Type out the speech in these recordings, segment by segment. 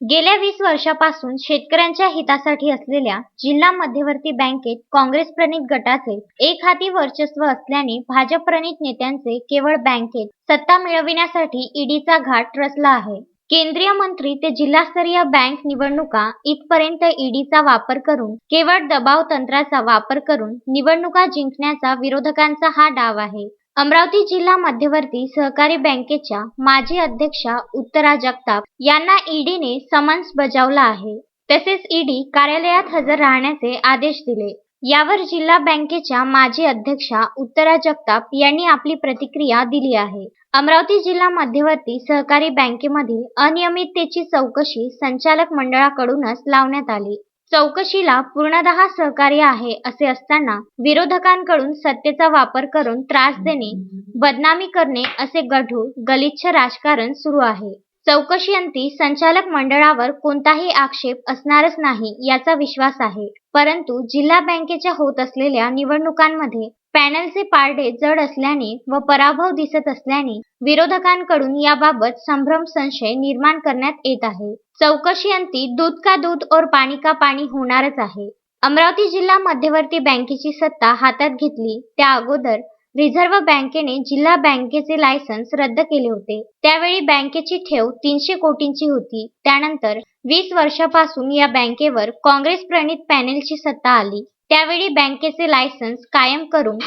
गेल्या वीस वर्षापासून शेतकऱ्यांच्या हितासाठी असलेल्या जिल्हा मध्यवर्ती बँकेत काँग्रेस प्रणित गटाचे एक हाती वर्चस्व असल्याने भाजप प्रणित नेत्यांचे केवळ बँकेत सत्ता मिळविण्यासाठी ईडीचा घाट रचला आहे. केंद्रीय मंत्री ते जिल्हास्तरीय बँक निवडणुका इथपर्यंत ईडीचा वापर करून केवळ दबाव तंत्राचा वापर करून निवडणुका जिंकण्याचा विरोधकांचा हा डाव आहे. अमरावती जिल्हा मध्यवर्ती सहकारी बँकेच्या माजी अध्यक्षा उत्तरा जगताप यांना ईडीने समन्स बजावला आहे. तसेच ईडी कार्यालयात हजर राहण्याचे आदेश दिले. यावर जिल्हा बँकेच्या माजी अध्यक्षा उत्तरा जगताप यांनी आपली प्रतिक्रिया दिली आहे. अमरावती जिल्हा मध्यवर्ती सहकारी बँकेमधील अनियमिततेची चौकशी संचालक मंडळाकडूनच लावण्यात आली. चौकशीला पूर्णतः सहकार्य आहे असे असताना विरोधकांकडून सत्तेचा वापर करून त्रास देणे बदनामी करणे असे गढूळ गलिच्छ राजकारण सुरू आहे. चौकशीअंती संचालक मंडळावर कोणताही आक्षेप असणारच नाही याचा विश्वास आहे. परंतु जिल्हा बँकेच्या होत असलेल्या निवडणुकांमध्ये पॅनलचे पारडे जड असल्याने व पराभव दिसत असल्याने विरोधकांकडून याबाबत संभ्रम संशय निर्माण करण्यात येत आहे. चौकशीअंती दूध का दूध और पाणी का पाणी होणारच आहे. अमरावती जिल्हा मध्यवर्ती बँकेची सत्ता हातात घेतली त्या अगोदर रिझर्व्ह बँकेने जिल्हा बँकेचे लायसन्स रद्द केले होते. त्यावेळी बँकेची ठेव तीनशे कोटींची होती. त्यानंतर वीस वर्षापासून या बँकेवर काँग्रेस प्रणित पॅनेलची सत्ता आली. त्यावेळी बँकेचे लायसन्स कायम करून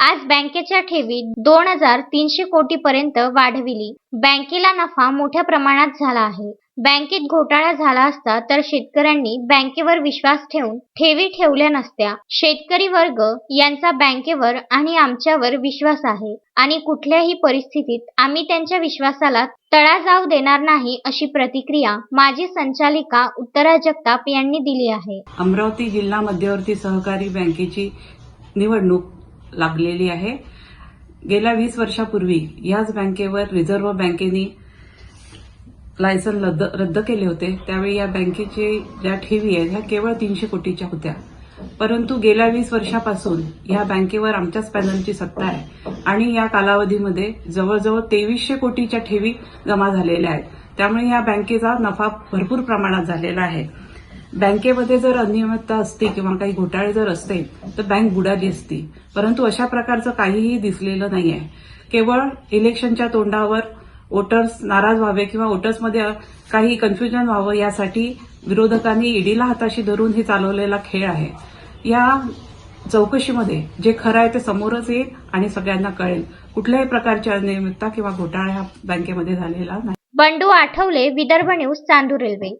आज बँकेच्या ठेवी दोन हजार तीनशे कोटीपर्यंत वाढविली. बँकेला नफा मोठ्या प्रमाणात झाला आहे. बँकेत घोटाळा झाला असता तर शेतकऱ्यांनी बँकेवर विश्वास ठेवून ठेवी ठेवल्या नसत्या. शेतकरी वर्ग यांचा बँकेवर आणि आमच्यावर विश्वास आहे. आणि कुठल्याही परिस्थितीत आम्ही त्यांच्या विश्वासाला तळा जाऊ देणार नाही अशी प्रतिक्रिया माजी संचालिका उत्तरा जगताप यांनी दिली आहे. अमरावती जिल्हा मध्यवर्ती सहकारी बँकेची निवडणूक लागलेली आहे. गेल्या वीस वर्षापूर्वी याच बँकेवर रिझर्व्ह बँकेने लायसन रद्द रद्द केले होते त्यावेळी या बँकेचे ज्या ठेवी आहेत ह्या केवळ तीनशे कोटीच्या होत्या. परंतु गेल्या वीस वर्षापासून या बँकेवर आमच्याच पॅनलची सत्ता आहे आणि या कालावधीमध्ये जवळजवळ तेवीसशे कोटीच्या ठेवी जमा झालेल्या आहेत. त्यामुळे या बँकेचा नफा भरपूर प्रमाणात झालेला आहे. बँकेमध्ये जर अनियमितता असती किंवा काही घोटाळे जर असते तर बँक बुडाली असती. परंतु अशा प्रकारचं काहीही दिसलेलं नाही आहे केवळ इलेक्शनच्या तोंडावर वोटर्स नाराज व्हावे किंवा वोटर्समध्ये काही कन्फ्युजन व्हावं यासाठी विरोधकांनी ईडीला हाताशी धरून हे चालवलेला खेळ आहे. या चौकशीमध्ये जे खरं आहे ते समोरच येईल आणि सगळ्यांना कळेल. कुठल्याही प्रकारची अनियमितता किंवा घोटाळा ह्या बँकेमध्ये झालेला नाही. Bandu Athavale Vidarbha news Chandur railway.